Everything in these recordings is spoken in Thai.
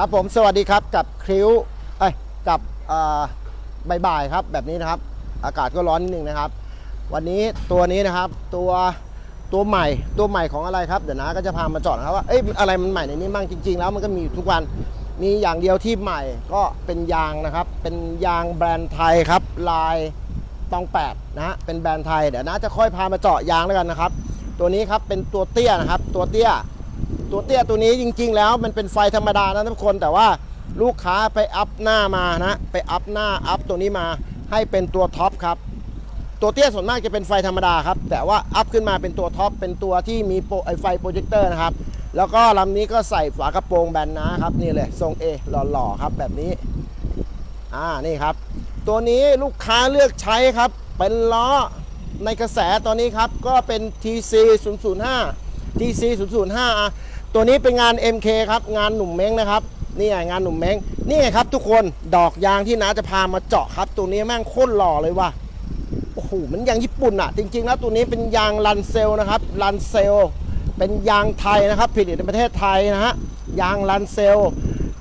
ครับผมสวัสดีครับกับคริ้วเอ้ยกับอ่าบ่ายๆครับแบบนี้นะครับ อากาศก็ร้อนนิดนึงนะครับ วันนี้ตัวนี้นะครับตัวตัวใหม่ตัวใหม่ของอะไรครับ เดี๋ยวนะก็จะพามาเจอดนะครับว่าเอ้ยอะไรมันใหม่ในนี้บ้างจริง ๆ แล้วมันก็มีอยู่ทุกวันมีอย่างเดียวที่ใหม่ก็เป็นยางนะครับ เป็นยางแบรนด์ไทยครับลายตองแปดนะฮะเป็นแบรนด์ไทยเดี๋ยวนะจะค่อยพามาเจาะยางแล้วกันนะครับ ตัวนี้ครับเป็นตัวเตี้ยนะครับ ตัวเตี้ย ตัวเตี้ยตัวนี้จริง ๆ แล้วมันเป็นไฟธรรมดานะทุกคนแต่ว่าลูกค้าไปอัพหน้ามานะไปอัพหน้าอัพตัวนี้มาให้เป็นตัวท็อปครับตัวเตี้ยส่วนมากจะเป็นไฟธรรมดาครับ แต่ว่าอัพขึ้นมาเป็นตัวท็อปเป็นตัวที่มีโปไอไฟโปรเจคเตอร์นะครับ แล้วก็ลำนี้ก็ใส่ฝากระโปรงแบนนะครับนี่เลยทรง A หล่อๆครับแบบนี้อ่านี่ครับ ตัวนี้ลูกค้าเลือกใช้ครับ เป็นล้อในกระแสตอนนี้ครับ ก็เป็น TC 005 TC 005อะ ตัวนี้เป็นงาน MK ครับ งานหนุ่มเม้งนะครับ นี่ไงงานหนุ่มเม้ง นี่ไงครับ ทุกคน ดอกยางที่น้าจะพามาเจาะครับ ตัวนี้แม่งโคตรหล่อเลยว่ะ โอ้โห มันยางญี่ปุ่นอะจริงๆ แล้วตัวนี้เป็นยางลันเซลนะครับลันเซล เป็นยางไทยนะครับ ผลิตในประเทศไทยนะฮะ ยางลันเซล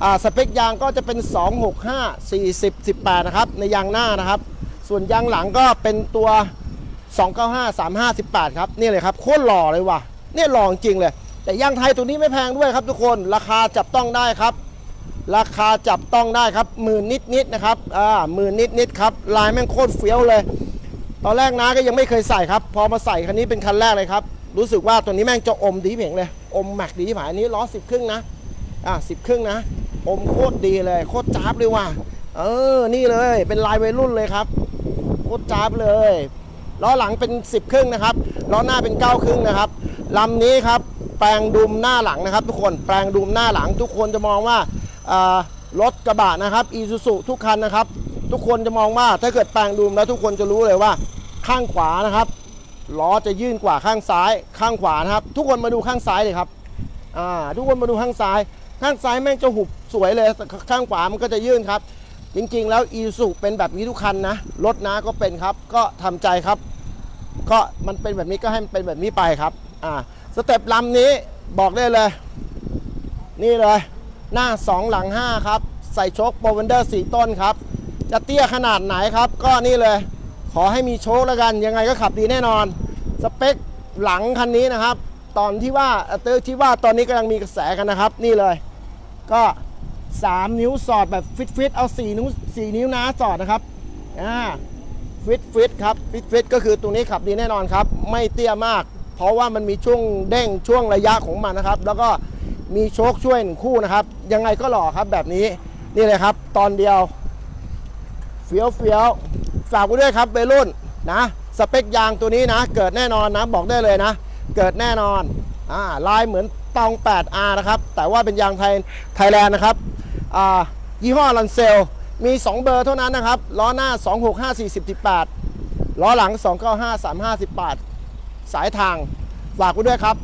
อ่าสเปคยางก็จะเป็น 265 40 18 นะครับ ในยางหน้านะครับ ส่วนยางหลังก็เป็นตัว 295 35 18 ครับ นี่เลยครับ โคตรหล่อเลยว่ะ เนี่ยหล่อจริงเลย แต่ยางไทยตัวนี้ไม่แพงด้วยครับทุกคนราคาจับต้องได้ครับ ราคาจับต้องได้ครับหมื่นนิดนิดๆนะครับอ่าหมื่นนิดนิดๆครับลายแม่งโคตรเฟี้ยวเลย ตอนแรกน้าก็ยังไม่เคยใส่ครับ พอมาใส่คันนี้เป็นคันแรกเลยครับ รู้สึกว่าตัวนี้แม่งจะอมดีเพ่งเลย อมแม็กดีผ่านอันนี้ล้อสิบครึ่งนะอะสิบครึ่งนะอมโคตรดีเลยโคตรจ้าบเลยว่ะเออนี่เลยเป็นลายวัยรุ่นเลยครับโคตรจ้าบเลยล้อหลังเป็น 10 ครึ่งนะครับล้อหน้าเป็น 9 ครึ่งนะครับลำนี้ครับ แปลงดุมหน้าหลังนะครับ ทุกคนแปลงดุมหน้าหลัง ทุกคนจะมองว่ารถกระบะนะครับอีซูซุทุกคันนะครับ ทุกคนจะมองว่าถ้าเกิดแปลงดุมแล้วทุกคนจะรู้เลยว่าข้างขวานะครับล้อจะยื่นกว่าข้างซ้าย ข้างขวานะครับ ทุกคนมาดูข้างซ้ายเลยครับอ่าทุกคนมาดูข้างซ้าย ข้างซ้ายแม่งจะหุบสวยเลยข้างขวามันก็จะยื่นครับ จริงๆ แล้วอีซูเป็นแบบนี้ทุกคันนะรถนะก็เป็นครับ ก็ทำใจครับ ก็มันเป็นแบบนี้ก็ให้มันเป็นแบบนี้ไปครับอ่า สเต็ปลำนี้บอกได้เลย นี่เลย หน้า 2 หลัง 5 ครับ ใส่โชคโปรเวนเดอร์4ต้นครับ จะเตี้ยขนาดไหนครับ ก็นี่เลย ขอให้มีโชคแล้วกัน ยังไงก็ขับดีแน่นอน สเปคหลังคันนี้นะครับ ตอนที่ว่าเตอร์ที่ว่าตอนนี้กำลังมีกระแสกันนะครับ นี่เลย ก็ 3 นิ้วสอดแบบฟิตฟิตๆเอา 4 นิ้ว 4 นิ้วนะสอดนะครับอ่าฟิตฟิตครับฟิตฟิตก็คือตรงนี้ขับดีแน่นอนครับ ไม่เตี้ยมาก เพราะว่ามันมีช่วงเด้งช่วงระยะของมันนะครับ แล้วก็มีโชคช่วยหนึ่งคู่นะครับ ยังไงก็หล่อครับแบบนี้นี่เลยครับ ตอนเดียวเฟี้ยวเฟี้ยวฝากไว้ด้วยครับเบรุ่นนะสเปคยางตัวนี้นะ เกิดแน่นอนนะบอกได้เลยนะ เกิดแน่นอนอ่าลายเหมือนตอง 8R นะครับ แต่ว่าเป็นยางไทยไทยแลนด์นะครับอ่ายี่ห้อลันเซลมี 2 เบอร์เท่านั้นนะครับ ล้อหน้า 265 40 18ล้อหลัง 295 35 18 สายทางฝากไว้ด้วยครับ